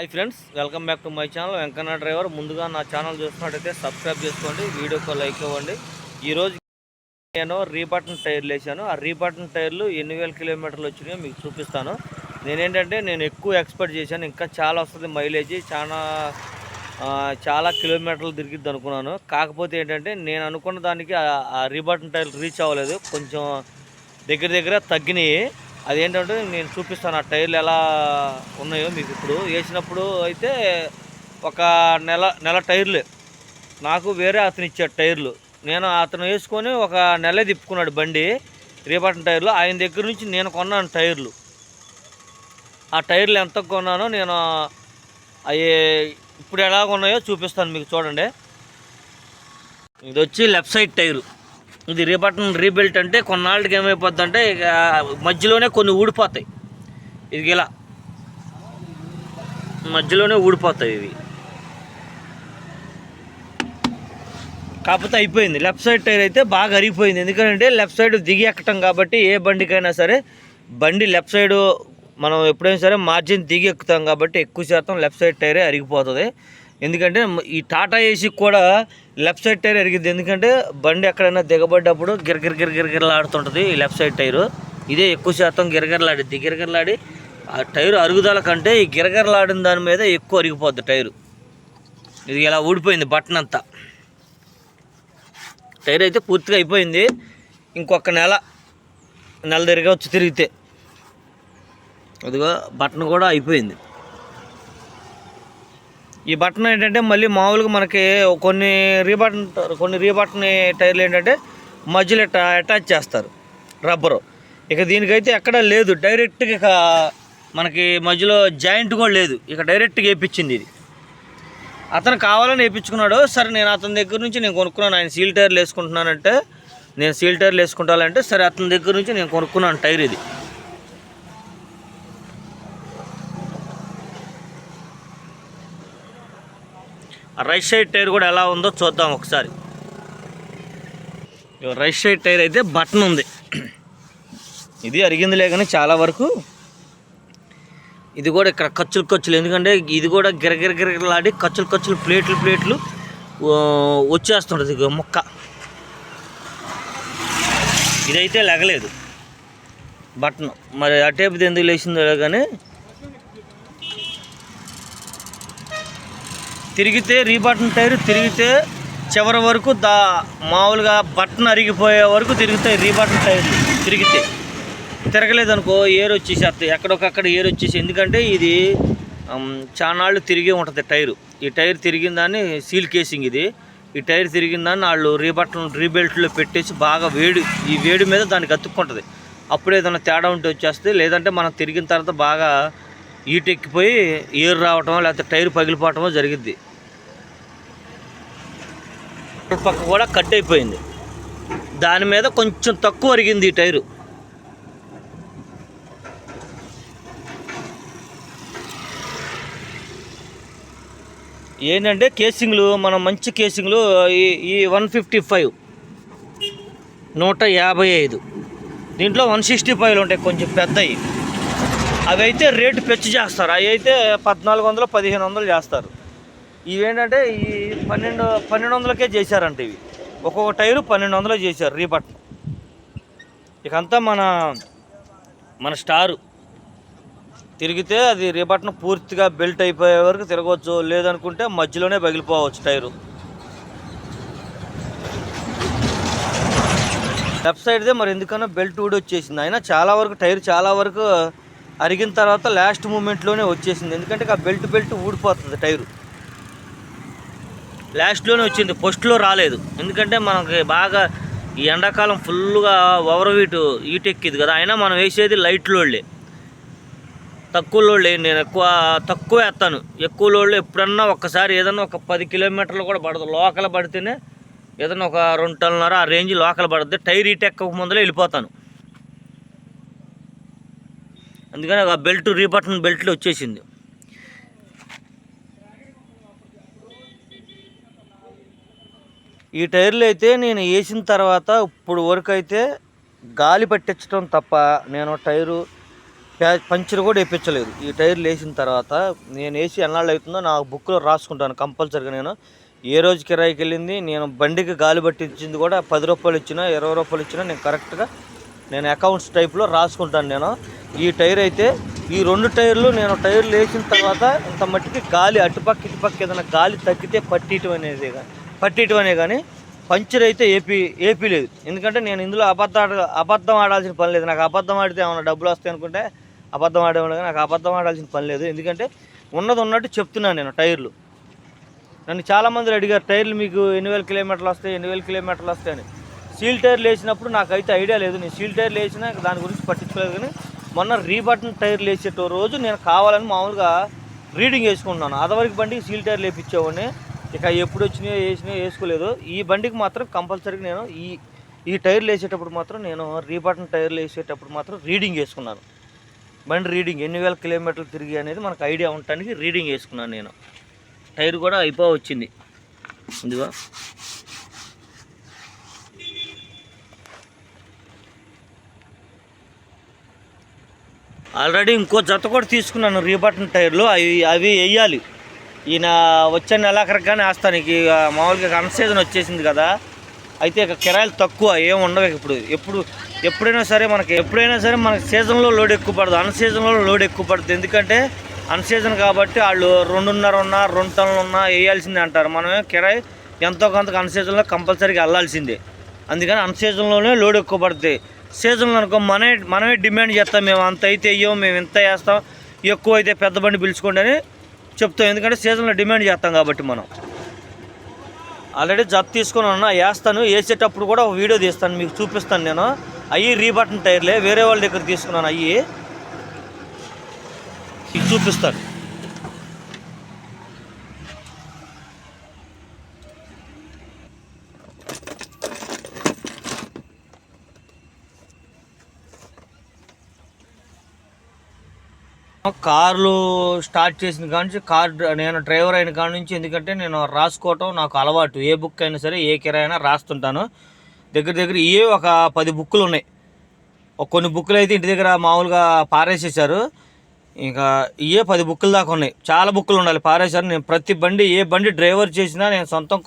Hi friends welcome back to my channel. Venkanna driver ముందుగా నా channel చూసినట్టయితే subscribe చేసుకోండి వీడియోకి లైక్ ఇవ్వండి. ఈరోజు నేను రీబటన్ టైర్లు వేసాను ఆ రీబటన్ టైర్లు ఎన్ని వేల కిలోమీటర్లు వచ్చినాయో మీకు చూపిస్తాను. నేనేంటంటే నేను ఎక్కువ ఎక్స్పెక్ట్ చేశాను. ఇంకా చాలా వస్తుంది మైలేజ్. చాలా చాలా కిలోమీటర్లు తిరిగిద్ది అనుకున్నాను. కాకపోతే ఏంటంటే నేను అనుకున్న దానికి ఆ రీబటన్ టైర్లు రీచ్ అవ్వలేదు. కొంచెం దగ్గర దగ్గర తగ్గినాయి. అదేంటంటే నేను చూపిస్తాను ఆ టైర్లు ఎలా ఉన్నాయో మీకు ఇప్పుడు వేసినప్పుడు అయితే ఒక నెల నెల టైర్లే. నాకు వేరే అతను ఇచ్చాడు టైర్లు. నేను అతను వేసుకొని ఒక నెల తిప్పుకున్నాడు బండి రేపటిన టైర్లు. ఆయన దగ్గర నుంచి నేను కొన్నాను టైర్లు. ఆ టైర్లు ఎంత కొన్నానో నేను అవి ఇప్పుడు ఎలా ఉన్నాయో చూపిస్తాను మీకు చూడండి. ఇది వచ్చి లెఫ్ట్ సైడ్ టైరు. ఇది రీబటన్ రీబెల్ట్ అంటే కొన్నాళ్ళకి ఏమైపోద్ది అంటే ఇక మధ్యలోనే కొన్ని ఊడిపోతాయి. ఇది ఇలా. మధ్యలోనే ఊడిపోతాయి ఇవి. కాకపోతే అయిపోయింది. లెఫ్ట్ సైడ్ టైర్ అయితే బాగా అరిగిపోయింది. ఎందుకంటే లెఫ్ట్ సైడ్ దిగి ఎక్కటం కాబట్టి ఏ బండికైనా సరే బండి లెఫ్ట్ సైడ్ మనం ఎప్పుడైనా సరే మార్జిన్ దిగి ఎక్కుతాం కాబట్టి ఎక్కువ శాతం లెఫ్ట్ సైడ్ టైరే అరిగిపోతుంది. ఎందుకంటే ఈ టాటా ఏసీ కూడా లెఫ్ట్ సైడ్ టైర్ అరిగిద్ది ఎందుకంటే బండి ఎక్కడైనా దిగబడ్డప్పుడు గిరగిర గిరగిరగిరలాడుతుంటుంది ఈ లెఫ్ట్ సైడ్ టైరు. ఇదే ఎక్కువ శాతం గిరగిరలాడిద్ది గిరగిరలాడి ఆ టైరు అరుగుదల కంటే ఈ గిరగిరలాడిన దాని మీద ఎక్కువ అరిగిపోద్ది టైరు. ఇది ఇలా ఊడిపోయింది బటన్ అంతా టైర్ అయితే పూర్తిగా అయిపోయింది. ఇంకొక నెల నెల తిరిగి వచ్చి తిరిగితే. అదిగో బటన్ కూడా అయిపోయింది. ఈ బటన్ ఏంటంటే మళ్ళీ మామూలుగా మనకి కొన్ని రీబటన్ కొన్ని రీబటన్ టైర్లు ఏంటంటే మధ్యలో అటాచ్ చేస్తారు. రబ్బరు. ఇక దీనికైతే ఎక్కడా లేదు. డైరెక్ట్గా ఇక మనకి మధ్యలో జాయింట్ కూడా లేదు. ఇక డైరెక్ట్గా వేయించింది ఇది. అతను కావాలని వేయించుకున్నాడు సరే నేను అతని దగ్గర నుంచి నేను కొనుక్కున్నాను. ఆయన సీల్ టైర్లు వేసుకుంటున్నానంటే నేను సీల్ టైర్లు వేసుకుంటానంటే సరే అతని దగ్గర నుంచి నేను కొనుక్కున్నాను టైర్ ఇది. రైట్ సైడ్ టైర్ కూడా ఎలా ఉందో చూద్దాం ఒకసారి. రైట్ సైడ్ టైర్ అయితే బటన్ ఉంది. ఇది అరిగిందిలే కానీ చాలా వరకు ఇది కూడా ఇక్కడ ఖర్చులు ఖర్చులు. ఎందుకంటే ఇది కూడా గిరగిర గిరగిరలాడి ఖర్చులు ఖర్చులు ప్లేట్లు ప్లేట్లు వచ్చేస్తుంటుంది మొక్క. ఇదైతే లెగలేదు. బటన్. మరి అటేపుది ఎందుకు లేచిందో కానీ తిరిగితే రీబటన్ టైర్ తిరిగితే చివరి వరకు దా మామూలుగా బటన్ అరిగిపోయే వరకు తిరుగుతాయి రీబటన్ టైర్ తిరిగితే. తిరగలేదు అనుకో ఏరు వచ్చేసేస్తాయి. ఎక్కడొకక్కడ ఏరు వచ్చేసి ఎందుకంటే ఇది ఉమ్, చానాళ్ళు తిరిగి ఉంటుంది టైరు. ఈ టైర్ తిరిగిన దాన్ని సీల్ కేసింగ్ ఇది. ఈ టైర్ తిరిగిన దాన్ని వాళ్ళు రీబటన్ రీబెల్ట్లో పెట్టేసి బాగా వేడి ఈ వేడి మీద దానికి అతుక్కుంటుంది అప్పుడు ఏదైనా తేడా ఉంటే వచ్చేస్తే లేదంటే మనం తిరిగిన తర్వాత బాగా ఈటెక్కిపోయి ఏరు రావటం లేకపోతే టైర్ పగిలిపోవటమో జరిగిద్ది. పక్క కూడా కట్ అయిపోయింది. దాని మీద కొంచెం తక్కువ అరిగింది ఈ టైరు. ఏంటంటే కేసింగ్లు మనం మంచి కేసింగ్లు ఈ ఈ వన్ ఫిఫ్టీ ఫైవ్ నూట యాభై ఐదు. దీంట్లో వన్ సిక్స్టీ ఫైవ్లు ఉంటాయి కొంచెం పెద్దవి. అవి అయితే రేటు పెంచి చేస్తారు. అవి అయితే పద్నాలుగు వందలు పదిహేను వందలు చేస్తారు. ఇవేంటంటే ఈ పన్నెండు పన్నెండు వందలకే చేశారంట ఇవి. ఒక్కొక్క టైరు పన్నెండు వందలు చేశారు రీబట్. ఇకంతా మన మన స్టారు. తిరిగితే అది రీబట్ను పూర్తిగా బెల్ట్ అయిపోయే వరకు తిరగవచ్చు. లేదనుకుంటే మధ్యలోనే పగిలిపోవచ్చు టైరు. లెఫ్ట్ సైడ్దే మరి ఎందుకన్నా బెల్ట్ ఊడి వచ్చేసింది అయినా చాలా వరకు టైర్ చాలా వరకు అరిగిన తర్వాత లాస్ట్ మూమెంట్లోనే వచ్చేసింది. ఎందుకంటే ఆ బెల్ట్ బెల్ట్ ఊడిపోతుంది టైరు. లాస్ట్లోనే వచ్చింది. ఫస్ట్లో రాలేదు. ఎందుకంటే మనకి బాగా ఈ ఎండాకాలం ఫుల్గా ఓవర్ వీటు ఈటెక్కిది కదా. అయినా మనం వేసేది లైట్ లోళ్ళే. తక్కువ లోళ్ళే. నేను ఎక్కువ తక్కువ వేస్తాను. ఎక్కువ లోళ్ళు ఎప్పుడన్నా ఒక్కసారి ఏదన్నా ఒక పది కిలోమీటర్లు కూడా పడదు. లోకల్ పడితేనే ఏదన్నా ఒక రెండు టన్నున్నర ఆ రేంజ్ లోకల్ పడుద్ది. టైర్ ఈటెక్కక ముందరే వెళ్ళిపోతాను. అందుకని ఆ బెల్ట్ రీబటన్ బెల్ట్లో వచ్చేసింది. ఈ టైర్లు అయితే నేను వేసిన తర్వాత ఇప్పుడు వరకు అయితే గాలి పట్టించడం తప్ప నేను టైరు పంచర్ కూడా వేయించలేదు. ఈ టైర్లు వేసిన తర్వాత నేను వేసి ఎన్నాళ్ళు అవుతుందో నా బుక్లో రాసుకుంటాను కంపల్సరీగా నేను. ఏ రోజు కిరాయికి వెళ్ళింది నేను బండికి గాలి పట్టించింది కూడా పది రూపాయలు ఇచ్చినా ఇరవై రూపాయలు ఇచ్చినా నేను కరెక్ట్గా నేను అకౌంట్స్ టైప్లో రాసుకుంటాను నేను. ఈ టైర్ అయితే ఈ రెండు టైర్లు నేను టైర్లు వేసిన తర్వాత ఇంత మట్టికి గాలి అటుపక్క ఇటుపక్క ఏదైనా గాలి తగ్గితే పట్టియటం అనేది గా- పట్టియటం అనే కానీ పంచర్ అయితే ఏపీ ఏపీ లేదు. ఎందుకంటే నేను ఇందులో అబద్ధ అబద్ధం ఆడాల్సిన పని లేదు. నాకు అబద్ధం ఆడితే ఏమైనా డబ్బులు వస్తాయి అనుకుంటే అబద్ధం ఆడేవాడు కానీ నాకు అబద్ధం ఆడాల్సిన పని లేదు. ఎందుకంటే ఉన్నది ఉన్నట్టు చెప్తున్నాను నేను టైర్లు. నన్ను చాలామంది అడిగారు టైర్లు మీకు ఎన్ని వేల కిలోమీటర్లు వస్తాయి? ఎన్ని వేల కిలోమీటర్లు వస్తాయని సీల్ టైర్లు వేసినప్పుడు నాకైతే ఐడియా లేదు. నేను సీల్ టైర్లు వేసినా దాని గురించి పట్టించుకోలేదు కానీ మొన్న రీబటన్ టైర్లు వేసేట రోజు నేను కావాలని మామూలుగా రీడింగ్ వేసుకున్నాను అదవరకు బండికి సీల్ టైర్లు వేపించేవాడిని ఇక ఎప్పుడు వచ్చినాయో వేసినాయో వేసుకోలేదు. ఈ బండికి మాత్రం కంపల్సరీగా నేను ఈ ఈ టైర్లు వేసేటప్పుడు మాత్రం నేను రీబటన్ టైర్లు వేసేటప్పుడు మాత్రం రీడింగ్ వేసుకున్నాను. బండి రీడింగ్ ఎన్ని వేల కిలోమీటర్లు తిరిగి అనేది మనకు ఐడియా ఉండటానికి రీడింగ్ వేసుకున్నాను నేను. టైర్ కూడా అయిపో వచ్చింది ఇదిగో. ఆల్రెడీ ఇంకో జత కూడా తీసుకున్నాను రీబటన్ టైర్లు. అవి అవి వేయాలి. ఈయన వచ్చే నెలాఖరికానే వేస్తాను ఇక మామూలుగా అన్ సీజన్ వచ్చేసింది కదా. అయితే ఇక కిరాయిలు తక్కువ ఏం ఉండవు ఇప్పుడు. ఎప్పుడు ఎప్పుడైనా సరే మనకి ఎప్పుడైనా సరే మనకి సీజన్లో లోడ్ ఎక్కువ పడదు. అన్ సీజన్లో లోడ్ ఎక్కువ పడుతుంది. ఎందుకంటే అన్ సీజన్ కాబట్టి వాళ్ళు రెండున్నర ఉన్నా రెండు టన్నులు ఉన్నా వేయాల్సిందే అంటారు. మనమే కిరాయి ఎంతో కొంత అన్ సీజన్లో కంపల్సరీగా వెళ్ళాల్సిందే అందుకని అన్ సీజన్లోనే లోడ్ ఎక్కువ పడుతుంది. సీజన్లో అనుకో మనమే మనమే డిమాండ్ చేస్తాం మేము అంత అయితే అయ్యో మేము ఇంత వేస్తాం ఎక్కువ అయితే పెద్ద బండి పిలుచుకోండి అని చెప్తాం. ఎందుకంటే సీజన్లో డిమాండ్ చేస్తాం కాబట్టి మనం. ఆల్రెడీ జబ్ తీసుకుని ఉన్నా వేస్తాను. వేసేటప్పుడు కూడా ఒక వీడియో తీస్తాను మీకు చూపిస్తాను నేను. అవి రీబటన్ టైర్లే వేరే వాళ్ళ దగ్గర తీసుకున్నాను అవి చూపిస్తాను. కార్లు స్టార్ట్ చేసిన కాడ నుంచి కార్ నేను డ్రైవర్ అయిన కాడ నుంచి ఎందుకంటే నేను రాసుకోవటం నాకు అలవాటు. ఏ బుక్ అయినా సరే ఏ కిరాయి అయినా రాస్తుంటాను. దగ్గర దగ్గర ఏ ఒక పది బుక్కులు ఉన్నాయి. కొన్ని బుక్కులు అయితే ఇంటి దగ్గర మామూలుగా పారేసేసారు ఇంకా ఇవే పది బుక్కులు దాకా ఉన్నాయి. చాలా బుక్కులు ఉండాలి పారేశారు. నేను ప్రతి బండి ఏ బండి డ్రైవర్ చేసినా నేను సొంతం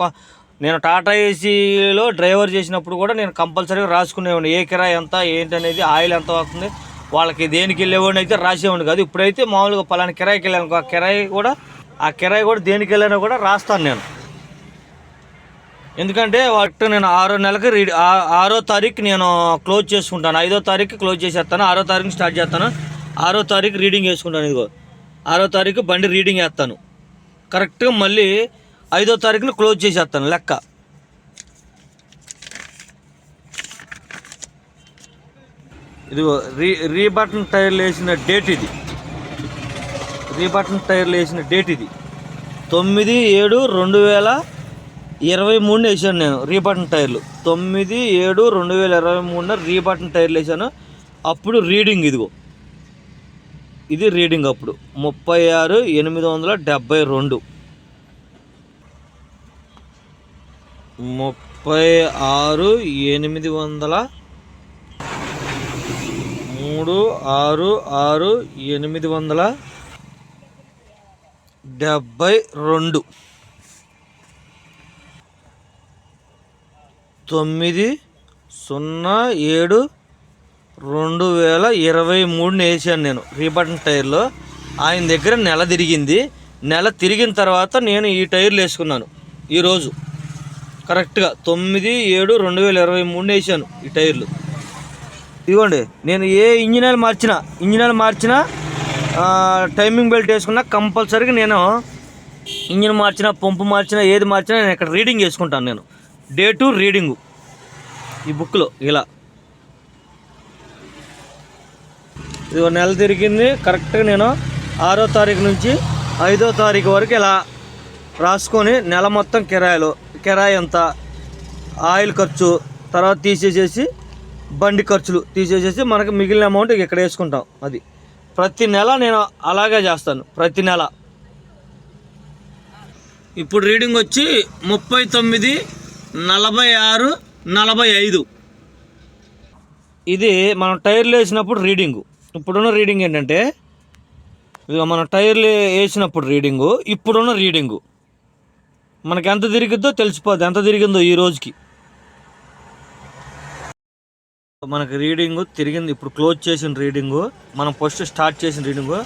నేను టాటా ఏసీలో డ్రైవర్ చేసినప్పుడు కూడా నేను కంపల్సరీగా రాసుకునేవాడిని. ఏ కిరాయి ఎంత ఏంటనేది ఆయిల్ ఎంత వస్తుంది వాళ్ళకి దేనికి వెళ్ళేవాడిని అయితే రాసేవాడిని కాదు. ఇప్పుడైతే మామూలుగా పలానా కిరాయికి వెళ్ళాను ఆ కిరాయి కూడా ఆ కిరాయి కూడా దేనికి వెళ్ళానో కూడా రాస్తాను నేను. ఎందుకంటే వాటి నేను ఆరో నెలకి రీ ఆరో తారీఖు నేను క్లోజ్ చేసుకుంటాను. ఐదో తారీఖు క్లోజ్ చేసేస్తాను ఆరో తారీఖు స్టార్ట్ చేస్తాను. ఆరో తారీఖు రీడింగ్ వేసుకుంటాను ఇదిగో. ఆరో తారీఖు బండి రీడింగ్ వేస్తాను. కరెక్ట్గా మళ్ళీ ఐదో తారీఖున క్లోజ్ చేసేస్తాను లెక్క. ఇదిగో రీ రీబటన్ టైర్లు వేసిన డేట్ ఇది. రీబటన్ టైర్లు వేసిన డేట్ ఇది. తొమ్మిది ఏడు రెండు వేల ఇరవై మూడున వేసాను నేను రీబటన్ టైర్లు. తొమ్మిది ఏడు రెండు వేల ఇరవై మూడున రీబటన్ టైర్లు వేసాను అప్పుడు రీడింగ్ ఇదిగో. ఇది రీడింగ్ అప్పుడు. ముప్పై ఆరు ఎనిమిది వందల డెబ్బై రెండు. ముప్పై ఆరు ఎనిమిది వందల మూడు ఆరు ఆరు ఎనిమిది వందల డెబ్బై రెండు. తొమ్మిది సున్నా ఏడు రెండు వేల ఇరవై మూడుని వేసాను నేను. రీబటన్ టైర్లో. ఆయన దగ్గర నెల తిరిగింది. నెల తిరిగిన తర్వాత నేను ఈ టైర్లు వేసుకున్నాను. ఈరోజు కరెక్ట్గా తొమ్మిది ఏడు రెండు వేల ఇరవై మూడుని వేసాను ఈ టైర్లు. ఇదిగోండి నేను ఏ ఇంజిన్ ఆయిల్ మార్చినా ఇంజిన్ ఆయిల్ మార్చినా టైమింగ్ బెల్ట్ వేసుకున్నా కంపల్సరీగా నేను ఇంజిన్ మార్చినా పంపు మార్చినా ఏది మార్చినా నేను ఇక్కడ రీడింగ్ వేసుకుంటాను నేను. డే టు రీడింగు ఈ బుక్లో ఇలా. ఇది నెల తిరిగింది. కరెక్ట్గా నేను ఆరో తారీఖు నుంచి ఐదో తారీఖు వరకు ఇలా రాసుకొని నెల మొత్తం కిరాయిలు కిరాయి ఎంత ఆయిల్ ఖర్చు తర్వాత తీసేసేసి బండి ఖర్చులు తీసేసేసి మనకి మిగిలిన అమౌంట్ ఇక్కడ వేసుకుంటాం. అది ప్రతి నెల నేను అలాగే చేస్తాను ప్రతి నెల. ఇప్పుడు రీడింగ్ వచ్చి ముప్పై తొమ్మిది నలభై ఆరు నలభై ఐదు. ఇది మనం టైర్లు వేసినప్పుడు రీడింగు ఇప్పుడున్న రీడింగ్ ఏంటంటే ఇక మనం టైర్లు వేసినప్పుడు రీడింగు ఇప్పుడున్న రీడింగు మనకి ఎంత తిరిగిద్దో తెలిసిపోద్ది. ఎంత తిరిగిందో ఈ రోజుకి. మనకి రీడింగ్ తిరిగింది. ఇప్పుడు క్లోజ్ చేసిన రీడింగు మనం ఫస్ట్ స్టార్ట్ చేసిన రీడింగు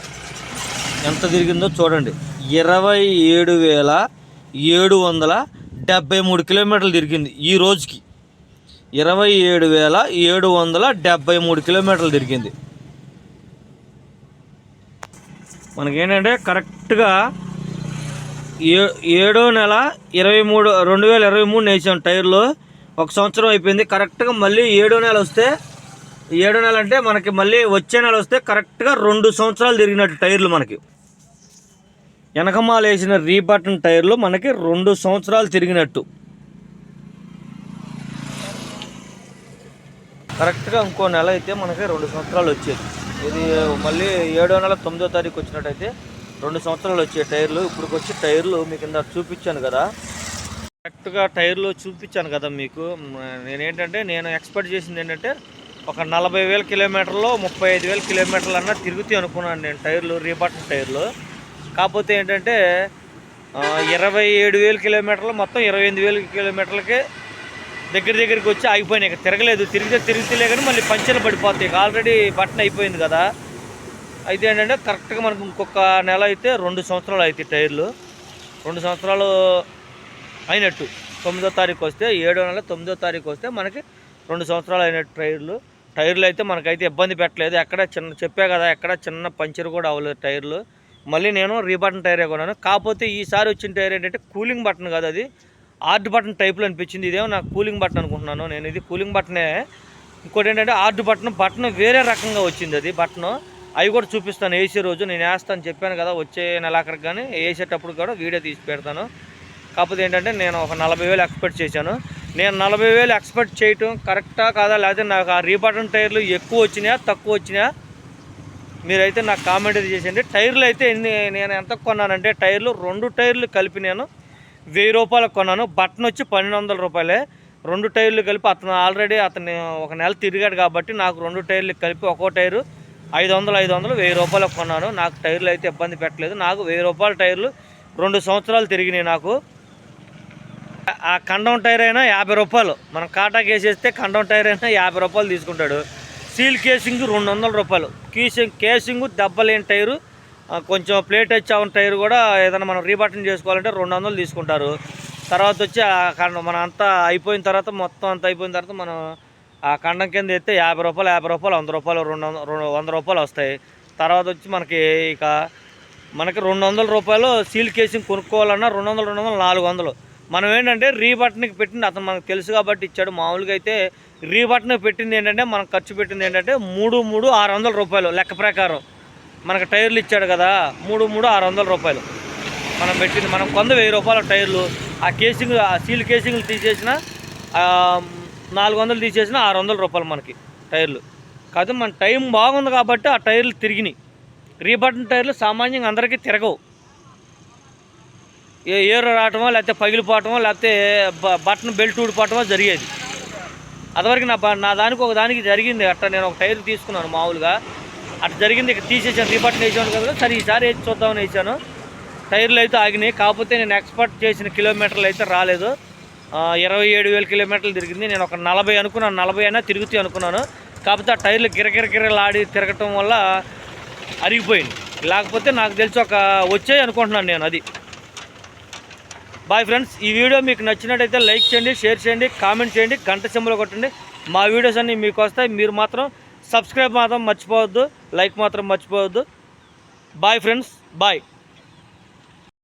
ఎంత తిరిగిందో చూడండి. ఇరవై ఏడు వేల ఏడు వందల డెబ్బై మూడు కిలోమీటర్లు తిరిగింది ఈ రోజుకి. ఇరవై ఏడు వేల ఏడు వందల డెబ్బై మూడు కిలోమీటర్లు తిరిగింది. మనకేంటంటే కరెక్ట్గా ఏ ఏడో నెల ఇరవై మూడు రెండు వేల ఇరవై మూడు నేసాం టైర్లో. ఒక సంవత్సరం అయిపోయింది. కరెక్ట్గా మళ్ళీ ఏడో నెల వస్తే ఏడో నెల అంటే మనకి మళ్ళీ వచ్చే నెల వస్తే కరెక్ట్గా రెండు సంవత్సరాలు తిరిగినట్టు టైర్లు మనకి. వెనకమాల వేసిన రీబటన్ టైర్లు మనకి రెండు సంవత్సరాలు తిరిగినట్టు. కరెక్ట్గా ఇంకో నెల అయితే మనకి రెండు సంవత్సరాలు వచ్చేది. ఇది మళ్ళీ ఏడో నెల తొమ్మిదో తారీఖు వచ్చినట్టయితే రెండు సంవత్సరాలు వచ్చే టైర్లు. ఇప్పుడు వచ్చి టైర్లు మీకు ఇందాక చూపించాను కదా. కరెక్ట్గా టైర్లో చూపించాను కదా మీకు. నేనేంటంటే నేను ఎక్స్పెక్ట్ చేసింది ఏంటంటే ఒక నలభై వేల కిలోమీటర్లు ముప్పై ఐదు వేల కిలోమీటర్లు అన్నా తిరుగుతాయి అనుకున్నాను నేను టైర్లు రీబటన్ టైర్లు. కాకపోతే ఏంటంటే ఇరవై ఏడు వేల కిలోమీటర్లు మొత్తం ఇరవై ఎనిమిది వేల కిలోమీటర్లకి దగ్గర దగ్గరికి వచ్చి ఆగిపోయినాయి. ఇక తిరగలేదు. తిరిగితే తిరుగుతలే కానీ మళ్ళీ పంచర్లు పడిపోతాయి. ఆల్రెడీ బటన్ అయిపోయింది కదా. అయితే ఏంటంటే కరెక్ట్గా మనకు ఇంకొక నెల అయితే రెండు సంవత్సరాలు అవుతాయి టైర్లు. రెండు సంవత్సరాలు అయినట్టు. తొమ్మిదో తారీఖు వస్తే ఏడో నెల తొమ్మిదో తారీఖు వస్తే మనకి రెండు సంవత్సరాలు అయినట్టు టైర్లు. టైర్లు అయితే మనకైతే ఇబ్బంది పెట్టలేదు. ఎక్కడ చిన్న చెప్పే కదా ఎక్కడ చిన్న పంచర్ కూడా అవ్వలేదు టైర్లు. మళ్ళీ నేను రీబటన్ టైరే కొన్నాను. కాకపోతే ఈసారి వచ్చిన టైర్ ఏంటంటే కూలింగ్ బటన్ కాదు అది. ఆర్డ్ బటన్ టైప్లో అనిపించింది. ఇదేమో నాకు కూలింగ్ బటన్ అనుకుంటున్నాను. నేను ఇది కూలింగ్ బటనే. ఇంకోటి ఏంటంటే ఆర్డ్ బటన్ బటన్ వేరే రకంగా వచ్చింది అది బటన్. అవి కూడా చూపిస్తాను. వేసే రోజు నేను వేస్తాను చెప్పాను కదా వచ్చే నెలాఖరికి కానీ వేసేటప్పుడు కూడా వీడియో తీసి పెడతాను. కాకపోతే ఏంటంటే నేను ఒక నలభై వేలు ఎక్స్పెక్ట్ చేశాను. నేను నలభై వేలు ఎక్స్పెక్ట్ చేయటం కరెక్టా కాదా? లేకపోతే నాకు ఆ రీబటన్ టైర్లు ఎక్కువ వచ్చినాయా తక్కువ వచ్చినాయా? మీరైతే నాకు కామెంట్ చేసేయండి. టైర్లు అయితే ఎన్ని నేను ఎంత కొన్నానంటే టైర్లు రెండు టైర్లు కలిపి నేను వెయ్యి రూపాయలకు కొన్నాను. బటన్ వచ్చి పన్నెండు వందల రూపాయలే. రెండు టైర్లు కలిపి అతను ఆల్రెడీ అతను ఒక నెల తిరిగాడు కాబట్టి నాకు రెండు టైర్లు కలిపి ఒక్కో టైరు ఐదు వందలు ఐదు వందలు వెయ్యి రూపాయలకు కొన్నాను. నాకు టైర్లు అయితే ఇబ్బంది పెట్టలేదు. నాకు వెయ్యి రూపాయల టైర్లు రెండు సంవత్సరాలు తిరిగినాయి నాకు. ఆ కండం టైర్ అయినా యాభై రూపాయలు. మనం కాటాకి వేసేస్తే కండం టైర్ అయినా యాభై రూపాయలు తీసుకుంటాడు. సీల్ కేసింగ్ రెండు వందల రూపాయలు. కీసింగ్ కేసింగ్ దెబ్బలేని టైరు. కొంచెం ప్లేట్ వచ్చి టైర్ కూడా ఏదైనా మనం రీబటన్ చేసుకోవాలంటే రెండు వందలు తీసుకుంటారు. తర్వాత వచ్చి ఆ కండం మన అంతా అయిపోయిన తర్వాత మొత్తం అంతా అయిపోయిన తర్వాత మనం ఆ కండం కింద ఎత్తే యాభై రూపాయలు యాభై రూపాయలు వంద రూపాయలు రెండు రెండు వంద రూపాయలు వస్తాయి. తర్వాత వచ్చి మనకి ఇక మనకి రెండు వందల రూపాయలు సీల్ కేసింగ్ కొనుక్కోవాలన్నా రెండు వందలు రెండు వందలు నాలుగు వందలు మనం ఏంటంటే రీబటన్కి పెట్టింది అతను మనకు తెలుసు కాబట్టి ఇచ్చాడు. మామూలుగా అయితే రీబటన్కి పెట్టింది ఏంటంటే మనం ఖర్చు పెట్టింది ఏంటంటే మూడు మూడు ఆరు వందల రూపాయలు లెక్క ప్రకారం. మనకు టైర్లు ఇచ్చాడు కదా మూడు మూడు ఆరు వందల రూపాయలు. మనం పెట్టింది మనం కొంద వెయ్యి రూపాయల టైర్లు. ఆ కేసింగ్ ఆ సీల్ కేసింగ్లు తీసేసిన నాలుగు వందలు తీసేసిన ఆరు వందల రూపాయలు మనకి టైర్లు. కాదు మన టైం బాగుంది కాబట్టి ఆ టైర్లు తిరిగినాయి. రీబటన్ టైర్లు సామాన్యంగా అందరికీ తిరగవు. ఏరు రావటమో లేకపోతే పగిలిపోవటమో లేకపోతే బ- బటన్ బెల్ట్ ఊడిపోవటమో జరిగేది. అదివరకు నా బ- నా దానికి ఒక దానికి జరిగింది. అట్లా నేను ఒక టైర్ తీసుకున్నాను మామూలుగా. అట్లా జరిగింది. ఇక తీసేసాను. రీబటన్ వేసాను కదా. సరే ఈసారి వేసి చూద్దామని వేసాను. టైర్లు అయితే ఆగినాయి. కాకపోతే నేను ఎక్స్పర్ట్ చేసిన కిలోమీటర్లు అయితే రాలేదు. ఇరవై ఏడు వేల కిలోమీటర్లు తిరిగింది. నేను ఒక నలభై అనుకున్నాను. నలభై అయినా తిరుగుతూ అనుకున్నాను. కాకపోతే ఆ టైర్లు గిరగిరగిరలాడి తిరగటం వల్ల అరిగిపోయింది. లేకపోతే నాకు తెలిసి ఒక వచ్చాయి అనుకుంటున్నాను నేను అది. బాయ్ ఫ్రెండ్స్ ఈ వీడియో మీకు నచ్చినట్టయితే లైక్ చేయండి షేర్ చేయండి కామెంట్ చేయండి గంట సింబల్ కొట్టండి. మా వీడియోస్ అన్నీ మీకు వస్తాయి. మీరు మాత్రం సబ్స్క్రైబ్ మాత్రం మర్చిపోవద్దు లైక్ మాత్రం మర్చిపోవద్దు. Bye friends bye